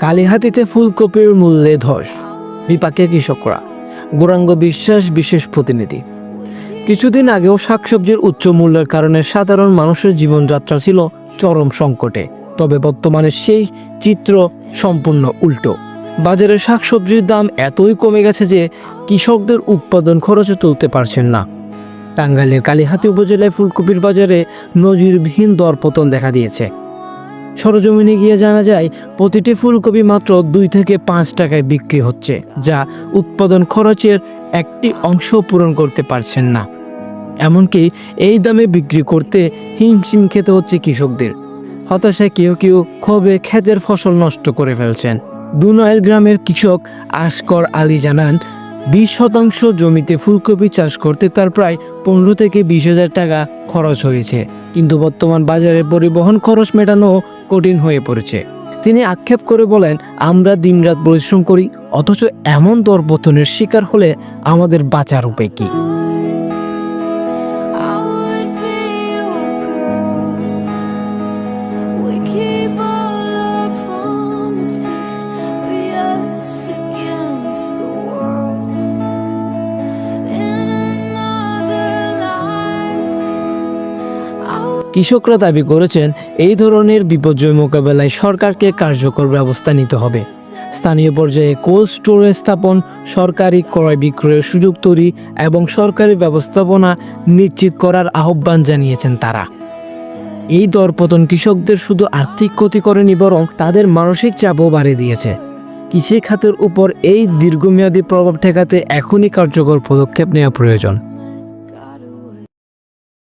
কালীহাতিতে ফুলকপির মূল্যে ধস, বিপাকে কৃষকরা, গৌরাঙ্গ বিশ্বাস বিশেষ প্রতিনিধি। কিছুদিন আগেও শাকসবজির উচ্চ মূল্যের কারণে সাধারণ মানুষের জীবনযাত্রা ছিল চরম সংকটে, তবে বর্তমানে সেই চিত্র সম্পূর্ণ উল্টো। বাজারে শাকসবজির দাম এতই কমে গেছে যে কৃষকদের উৎপাদন খরচে তুলতে পারছেন না। টাঙ্গাইলের কালীহাতি উপজেলায় ফুলকপির বাজারে নজিরবিহীন দরপতন দেখা দিয়েছে। সরজমিনে গিয়ে জানা যায়, প্রতিটি ফুলকপি মাত্র দুই থেকে পাঁচ টাকায় বিক্রি হচ্ছে, যা উৎপাদন খরচের একটি অংশ পূরণ করতে পারছেন না। এমনকি এই দামে বিক্রি করতে হিমশিম খেতে হচ্ছে কৃষকদের। হতাশায় কেউ কেউ ক্ষোভে ক্ষেতের ফসল নষ্ট করে ফেলছেন। দুনয়েল গ্রামের কৃষক আসকর আলী জানান, বিশ শতাংশ জমিতে ফুলকপি চাষ করতে তার প্রায় পনেরো থেকে বিশ হাজার টাকা খরচ হয়েছে। কিন্তু বর্তমান বাজারে পরিবহন খরচ মেটানো কঠিন হয়ে পড়েছে। তিনি আক্ষেপ করে বলেন, আমরা দিনরাত পরিশ্রম করি, অথচ এমন দরপতনের শিকার হলে আমাদের বাঁচার উপায় কি? কৃষকরা দাবি করেছেন এই ধরনের বিপর্যয় মোকাবেলায় সরকারকে কার্যকর ব্যবস্থা নিতে হবে। স্থানীয় পর্যায়ে কোল্ড স্টোরেজ স্থাপন, সরকারি ক্রয় বিক্রয়ের সুযোগ তৈরি এবং সরকারি ব্যবস্থাপনা নিশ্চিত করার আহ্বান জানিয়েছেন তারা। এই দরপতন কৃষকদের শুধু আর্থিক ক্ষতি করেনি বরং তাদের মানসিক চাপও বাড়িয়ে দিয়েছে। কৃষি খাতের উপর এই দীর্ঘমেয়াদী প্রভাব ঠেকাতে এখনই কার্যকর পদক্ষেপ নেওয়া প্রয়োজন।